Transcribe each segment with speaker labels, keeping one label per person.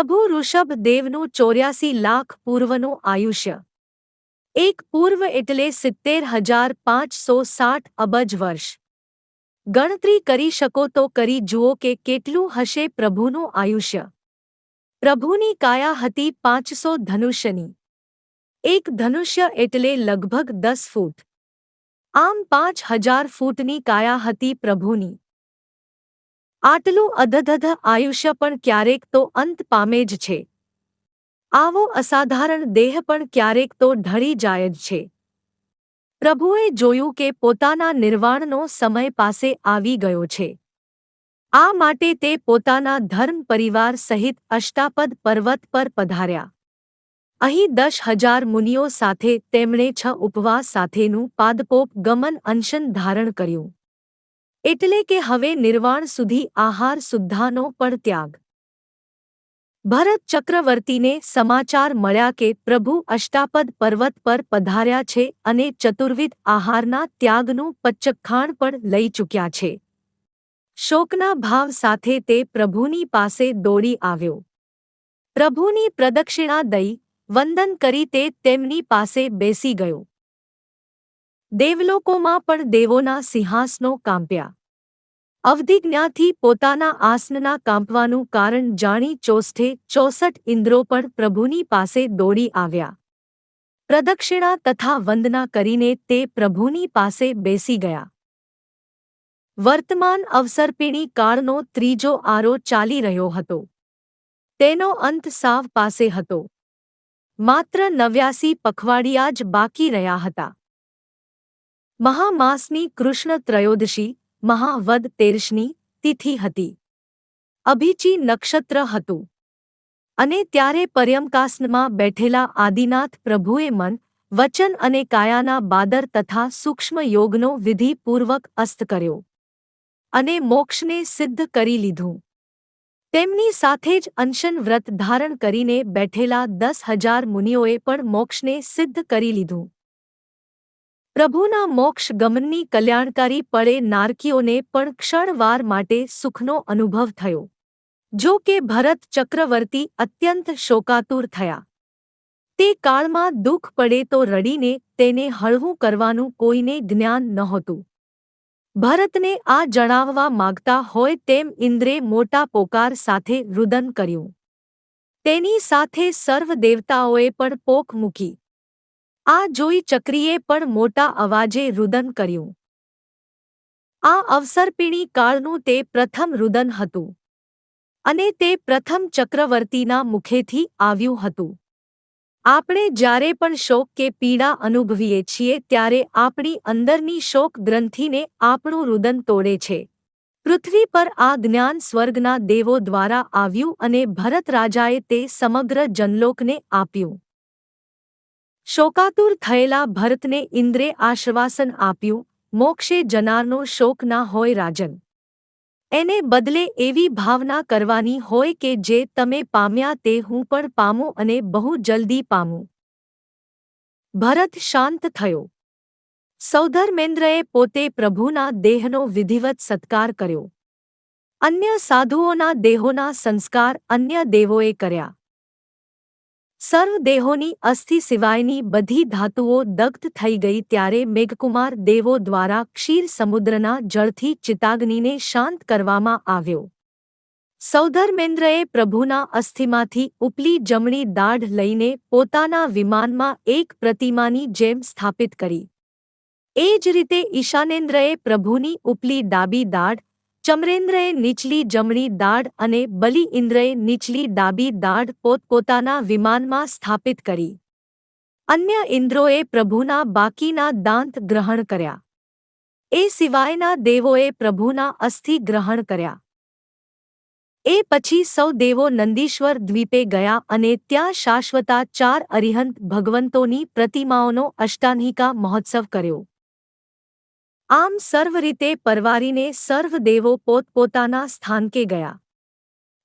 Speaker 1: પ્રભુ ઋષભ દેવનું ચોર્યાસી લાખ પૂર્વનું આયુષ્ય. એક પૂર્વ એટલે સિત્તેર હજાર પાંચસો સાઠ અબજ વર્ષ. ગણતરી કરી શકો તો કરી જુઓ કે કેટલું હશે પ્રભુનું આયુષ્ય. પ્રભુની કાયા હતી પાંચસો ધનુષ્યની. એક ધનુષ્ય એટલે લગભગ દસ ફૂટ. આમ પાંચ હજાર ફૂટની કાયા હતી પ્રભુની. આટલું અધધધ આયુષ્ય પણ ક્યારેક તો અંત પામે જ છે. આવો અસાધારણ દેહ પણ ક્યારેક તો ઢળી જાય જ છે. પ્રભુએ જોયું કે પોતાના નિર્વાણનો સમય પાસે આવી ગયો છે. આ માટે તે પોતાના ધર્મ પરિવાર સહિત અષ્ટાપદ પર્વત પર પધાર્યા. અહીં દસ હજાર મુનિઓ સાથે તેમણે છ ઉપવાસ સાથેનું પાદપોપ ગમન અનશન ધારણ કર્યું. એટલે કે હવે નિર્વાણ સુધી આહાર સુદ્ધાનો પણ ત્યાગ. ભરત ચક્રવર્તીને સમાચાર મળ્યા કે પ્રભુ અષ્ટાપદ પર્વત પર પધાર્યા છે અને ચતુર્વિધ આહારના ત્યાગનું પચ્ચખાણ પણ લઈ ચૂક્યા છે. શોકના ભાવ સાથે તે પ્રભુની પાસે દોડી આવ્યો. પ્રભુની પ્રદક્ષિણા દઈ વંદન કરી તે તેમની પાસે બેસી ગયો. દેવલોકોમાં પણ દેવોના સિંહાસનો કાંપ્યા. અવધિજ્ઞાથી પોતાના આસનના કાંપવાનું કારણ જાણી ચોસ્થે ચોસઠ ઇન્દ્રો પણ પ્રભુની પાસે દોડી આવ્યા. પ્રદક્ષિણા તથા વંદના કરીને તે પ્રભુની પાસે બેસી ગયા. વર્તમાન અવસરપીણી કાળનો ત્રીજો આરો ચાલી રહ્યો હતો. તેનો અંત સાવ પાસે હતો. માત્ર નવ્યાસી પખવાડિયા જ બાકી રહ્યા હતા. મહામાસની કૃષ્ણ ત્રયોદશી મહાવદ તેરશની તિથિ હતી અભિચી નક્ષત્ર હતું અને ત્યારે પર્યમકાસનમાં બેઠેલા આદિનાથ પ્રભુએ મન વચન અને કાયાના બાદર તથા સૂક્ષ્મ યોગનો વિધિપૂર્વક અસ્ત કર્યો અને મોક્ષને સિદ્ધ કરી લીધું તેમની સાથે જ અંશન વ્રત ધારણ કરીને બેઠેલા દસ હજાર મુનિઓએ પણ મોક્ષને સિદ્ધ કરી લીધું પ્રભુના મોક્ષ ગમનની કલ્યાણકારી પળે નારકીઓને પણ ક્ષણવાર માટે સુખનો અનુભવ થયો. જો કે ભરત ચક્રવર્તી અત્યંત શોકાતુર થયા. તે કાળમાં દુઃખ પડે તો રડીને તેને હળવું કરવાનું કોઈને જ્ઞાન નહોતું. ભરતને આ જણાવવા માગતા હોય તેમ ઇન્દ્રે મોટા પોકાર સાથે રુદન કર્યું. તેની સાથે સર્વ દેવતાઓએ પણ પોક મૂકી. આ જોઈ ચક્રીએ પણ મોટા અવાજે રુદન કર્યું. આ અવસરપીણી કાળનું તે પ્રથમ રુદન હતું. અને તે પ્રથમ ચક્રવર્તીના મુખેથી આવ્યું હતું. આપણે જ્યારે પણ શોક કે પીડા અનુભવીએ છીએ ત્યારે આપણી અંદરની શોક ગ્રંથિને આપણું રુદન તોડે છે. પૃથ્વી પર આ જ્ઞાન સ્વર્ગના દેવો દ્વારા આવ્યું અને ભરત રાજાએ તે સમગ્ર જનલોકને આપ્યું. શોકાતુર થયેલા ભરતને ઇન્દ્રે આશ્વાસન આપ્યું, મોક્ષે જનારનો શોક ના હોય રાજન. એને બદલે એવી ભાવના કરવાની હોય કે જે તમે પામ્યા તે હું પણ પામું અને બહુ જલ્દી પામું. ભરત શાંત થયો. સૌધર્મેન્દ્રએ પોતે પ્રભુના દેહનો વિધિવત સત્કાર કર્યો. અન્ય સાધુઓના દેહોના સંસ્કાર અન્ય દેવોએ કર્યા. સર્વ દેહોની અસ્થિ સિવાયની બધી ધાતુઓ દગ્ધ થઈ ગઈ ત્યારે મેઘકુમાર દેવો દ્વારા ક્ષીર સમુદ્રના જળથી ચિતાગ્નિને શાંત કરવામાં આવ્યો. સૌધર્મેન્દ્રએ પ્રભુના અસ્થિમાંથી ઉપલી જમણી દાઢ લઈને પોતાના વિમાનમાં એક પ્રતિમાની જેમ સ્થાપિત કરી. એ જ રીતે ઈશાનેન્દ્રએ પ્રભુની ઉપલી ડાબી દાઢ ચમરેન્દ્રએ નીચલી જમણી દાઢ અને બલિ ઇન્દ્રએ નીચલી ડાબી દાઢ પોતપોતાના વિમાનમાં સ્થાપિત કરી. અન્ય ઇન્દ્રોએ પ્રભુના બાકીના દાંત ગ્રહણ કર્યા. એ સિવાયના દેવોએ પ્રભુના અસ્થિ ગ્રહણ કર્યા. એ પછી સૌ દેવો નંદીશ્વર દ્વીપે ગયા અને ત્યાં શાશ્વતા ચાર અરિહંત ભગવંતોની પ્રતિમાઓનો અષ્ટાનિકા મહોત્સવ કર્યો. આમ સર્વ રીતે પરવારીને સર્વ દેવો પોતપોતાના સ્થાનકે ગયા.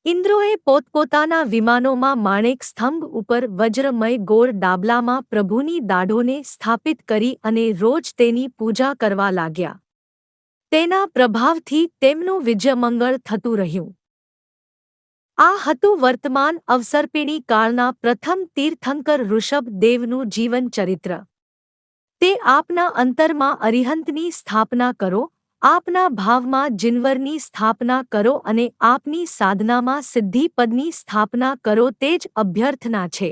Speaker 1: ઇન્દ્રોએ પોતપોતાના વિમાનોમાં માણેક સ્તંભ ઉપર વજ્રમય ગોળ ડાબલામાં પ્રભુની દાઢોને સ્થાપિત કરી અને રોજ તેની પૂજા કરવા લાગ્યા. તેના પ્રભાવથી તેમનું વિજયમંગળ થતું રહ્યું. આ હતું વર્તમાન અવસર્પિણી કાળના પ્રથમ તીર્થંકર ઋષભ દેવનું જીવન ચરિત્ર તે આપના અંતરમાં અરિહંતની સ્થાપના કરો, આપના ભાવમાં જિનવરની સ્થાપના કરો અને આપની સાધનામાં સિદ્ધિપદની સ્થાપના કરો તે જ અભ્યર્થના છે.